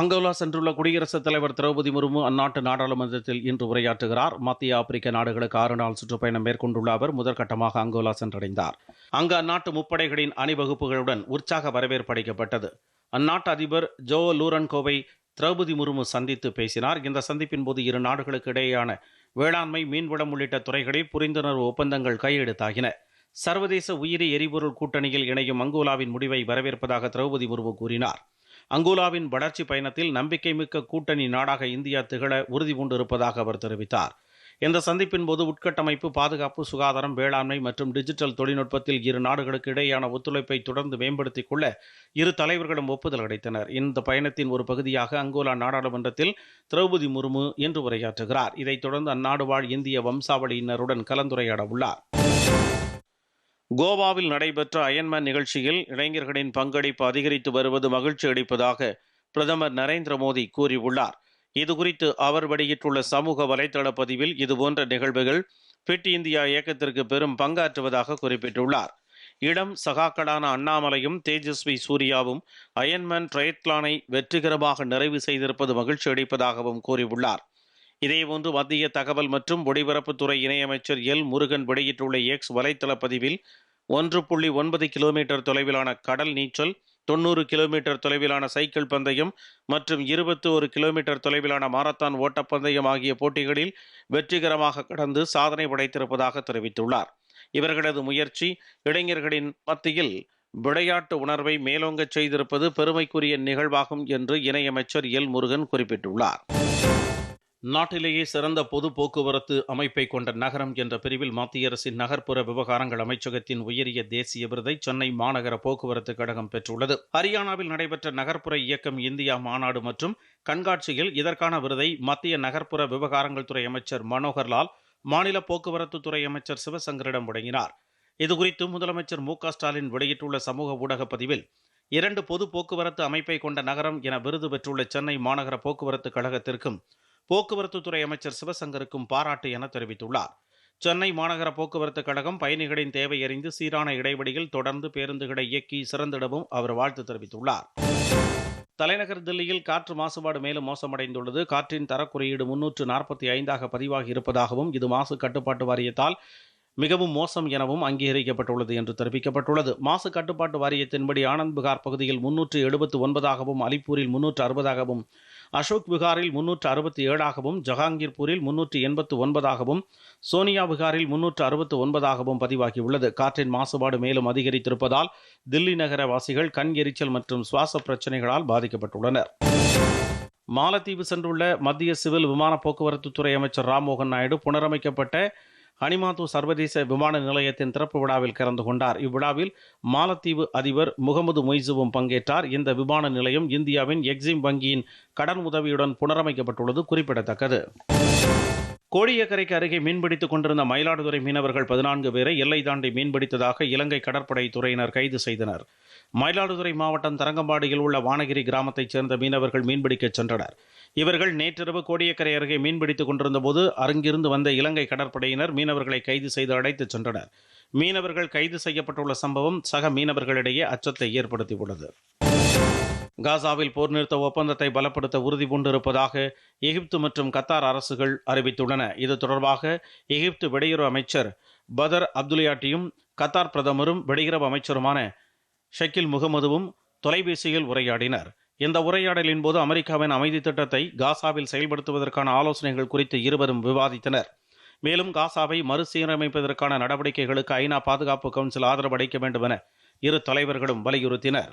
Angola சென்றுள்ள குடியரசுத் தலைவர் திரௌபதி முர்மு அந்நாட்டு நாடாளுமன்றத்தில் இன்று உரையாற்றுகிறார். மத்திய ஆப்பிரிக்க நாடுகளுக்கு ஆறு நாள் சுற்றுப்பயணம் மேற்கொண்டுள்ள அவர் முதற்கட்டமாக அங்கோலா சென்றடைந்தார். அங்கு அந்நாட்டு முப்படைகளின் அணிவகுப்புகளுடன் உற்சாக வரவேற்பு அளிக்கப்பட்டது. அந்நாட்டு அதிபர் ஜோ லூரன்கோவை திரௌபதி முர்மு சந்தித்து பேசினார். இந்த சந்திப்பின் போது இரு நாடுகளுக்கு இடையேயான வேளாண்மை மீன்வளம் உள்ளிட்ட துறைகளில் புரிந்துணர்வு ஒப்பந்தங்கள் கையெழுத்தாகின. சர்வதேச உயிரி எரிபொருள் கூட்டணியில் இணையும் அங்கோலாவின் முடிவை வரவேற்பதாக திரௌபதி முர்மு கூறினார். அங்கோலாவின் வளர்ச்சி பயணத்தில் நம்பிக்கைமிக்க கூட்டணி நாடாக இந்தியா திகழ உறுதி பூண்டிருப்பதாக அவர் தெரிவித்தார். இந்த சந்திப்பின் போது உட்கட்டமைப்பு பாதுகாப்பு சுகாதாரம் வேளாண்மை மற்றும் டிஜிட்டல் தொழில்நுட்பத்தில் இரு நாடுகளுக்கு இடையேயான ஒத்துழைப்பை தொடர்ந்து மேம்படுத்திக் கொள்ள இரு தலைவர்களும் ஒப்புதல் அளித்தனர். இந்த பயணத்தின் ஒரு பகுதியாக அங்கோலா நாடாளுமன்றத்தில் திரௌபதி முர்மு இன்று உரையாற்றுகிறார். இதைத் தொடர்ந்து அந்நாடு வாழ் இந்திய வம்சாவளியினருடன் கலந்துரையாட உள்ளார் கோவாவில் நடைபெற்ற அயன்மேன் நிகழ்ச்சியில் இளைஞர்களின் பங்களிப்பு அதிகரித்து வருவது மகிழ்ச்சி அளிப்பதாக பிரதமர் நரேந்திர மோடி கூறியுள்ளார். இதுகுறித்து அவர் வெளியிட்டுள்ள சமூக வலைதள பதிவில் இதுபோன்ற நிகழ்வுகள் ஃபிட் இந்தியா இயக்கத்திற்கு பெரும் பங்காற்றுவதாக குறிப்பிட்டுள்ளார். இளம் சகாக்களான அண்ணாமலையும் தேஜஸ்வி சூர்யாவும் அயன்மேன் ட்ரையத்லானை வெற்றிகரமாக நிறைவு செய்திருப்பது மகிழ்ச்சி அளிப்பதாகவும் கூறியுள்ளார். இதேபோன்று மத்திய தகவல் மற்றும் ஒளிபரப்புத்துறை இணையமைச்சர் எல். முருகன் வெளியிட்டுள்ள எக்ஸ் வலைத்தள பதிவில் ஒன்று புள்ளி ஒன்பது கிலோமீட்டர் தொலைவிலான கடல் நீச்சல் தொண்ணூறு கிலோமீட்டர் தொலைவிலான சைக்கிள் பந்தயம் மற்றும் இருபத்தி ஒரு கிலோமீட்டர் தொலைவிலான மாரத்தான் ஓட்டப்பந்தயம் ஆகிய போட்டிகளில் வெற்றிகரமாக கடந்து சாதனை படைத்திருப்பதாக தெரிவித்துள்ளார். இவர்களது முயற்சி இளைஞர்களின் மத்தியில் விளையாட்டு உணர்வை மேலோங்கச் செய்திருப்பது பெருமைக்குரிய நிகழ்வாகும் என்று இணையமைச்சர் எல். முருகன் குறிப்பிட்டுள்ளார். நாட்டிலேயே சிறந்த பொது போக்குவரத்து அமைப்பை கொண்ட நகரம் என்ற பிரிவில் மத்திய அரசின் நகர்ப்புற விவகாரங்கள் அமைச்சகத்தின் உயரிய தேசிய விருதை சென்னை மாநகர போக்குவரத்து கழகம் பெற்றுள்ளது. ஹரியானாவில் நடைபெற்ற நகர்ப்புற இயக்கம் இந்தியா மாநாடு மற்றும் கண்காட்சியில் இதற்கான விருதை மத்திய நகர்ப்புற விவகாரங்கள் துறை அமைச்சர் மனோகர்லால் மாநில போக்குவரத்து துறை அமைச்சர் சிவசங்கரிடம் வழங்கினார். இதுகுறித்து முதலமைச்சர் மு ஸ்டாலின் வெளியிட்டுள்ள சமூக ஊடக பதிவில் இரண்டு பொது போக்குவரத்து அமைப்பை கொண்ட நகரம் என விருது பெற்றுள்ள சென்னை மாநகர போக்குவரத்து கழகத்திற்கும் போக்குவரத்துத்துறை அமைச்சர் சிவசங்கருக்கும் பாராட்டு என தெரிவித்துள்ளார். சென்னை மாநகர போக்குவரத்து கழகம் பயணிகளின் தேவை அறிந்து சீரான இடைவெளியில் தொடர்ந்து பேருந்துகளை இயக்கி சிறந்திடவும் அவர் வாழ்த்து தெரிவித்துள்ளார். தலைநகர் தில்லியில் காற்று மாசுபாடு மேலும் மோசமடைந்துள்ளது. காற்றின் தரக்குறியீடு முன்னூற்று நாற்பத்தி ஐந்தாக பதிவாகி இருப்பதாகவும் இது மாசு கட்டுப்பாட்டு வாரியத்தால் மிகவும் மோசம் எனவும் அங்கீகரிக்கப்பட்டுள்ளது என்று தெரிவிக்கப்பட்டுள்ளது. மாசு கட்டுப்பாட்டு வாரியத்தின்படி ஆனந்த் பகுதியில் முன்னூற்று எழுபத்து ஒன்பதாகவும் அலிப்பூரில் முன்னூற்று அறுபதாகவும் அசோக் விகாரில் முன்னூற்று அறுபத்தி ஏழாகவும் ஜஹாங்கீர்பூரில் முன்னூற்று எண்பத்து ஒன்பதாகவும் சோனியா விகாரில் முன்னூற்று அறுபத்து ஒன்பதாகவும் பதிவாகியுள்ளது. காற்றின் மாசுபாடு மேலும் அதிகரித்திருப்பதால் தில்லி நகர வாசிகள் கண் எரிச்சல் மற்றும் சுவாச பிரச்சனைகளால் பாதிக்கப்பட்டுள்ளனர். மாலத்தீவு சென்றுள்ள மத்திய சிவில் விமான போக்குவரத்து துறை அமைச்சர் ராம்மோகன் நாயுடு புனரமைக்கப்பட்ட ஹனிமாத்து சர்வதேச விமான நிலையத்தின் திறப்பு விழாவில் கலந்து கொண்டார். இவ்விழாவில் மாலத்தீவு அதிபர் முகமது மொய்சுவும் பங்கேற்றார். இந்த விமான நிலையம் இந்தியாவின் எக்ஸிம் வங்கியின் கடன் உதவியுடன் புனரமைக்கப்பட்டுள்ளது குறிப்பிடத்தக்கது. கோடியக்கரைக்கு அருகே மீன்பிடித்துக் கொண்டிருந்த மயிலாடுதுறை மீனவர்கள் பதினான்கு பேரை எல்லை தாண்டி மீன்பிடித்ததாக இலங்கை கடற்படை துறையினர் கைது செய்தனர். மயிலாடுதுறை மாவட்டம் தரங்கம்பாடியில் உள்ள வானகிரி கிராமத்தைச் சேர்ந்த மீனவர்கள் மீன்பிடிக்கச் சென்றனர். இவர்கள் நேற்றிரவு கோடியக்கரை அருகே மீன்பிடித்துக் கொண்டிருந்த போது அருங்கிருந்து வந்த இலங்கை கடற்படையினர் மீனவர்களை கைது செய்து அழைத்துச் சென்றனர். மீனவர்கள் கைது செய்யப்பட்டுள்ள சம்பவம் சக மீனவர்களிடையே அச்சத்தை ஏற்படுத்தியுள்ளது. காசாவில் போர் நிறுத்த ஒப்பந்தத்தை பலப்படுத்த உறுதி பூண்டிருப்பதாக எகிப்து மற்றும் கத்தார் அரசுகள் அறிவித்துள்ளன. இது தொடர்பாக எகிப்து வெளியுறவு அமைச்சர் பதர் அப்துல்யாட்டியும் கத்தார் பிரதமரும் வெளியுறவு அமைச்சருமான ஷக்கில் முகமதுவும் தொலைபேசியில் உரையாடினர். இந்த உரையாடலின் போது அமெரிக்காவின் அமைதி திட்டத்தை காசாவில் செயல்படுத்துவதற்கான ஆலோசனைகள் குறித்து இருவரும் விவாதித்தனர். மேலும் காசாவை மறுசீரமைப்பதற்கான நடவடிக்கைகளுக்கு ஐநா பாதுகாப்பு கவுன்சில் ஆதரவு அளிக்க வேண்டும் என இரு தலைவர்களும் வலியுறுத்தினர்.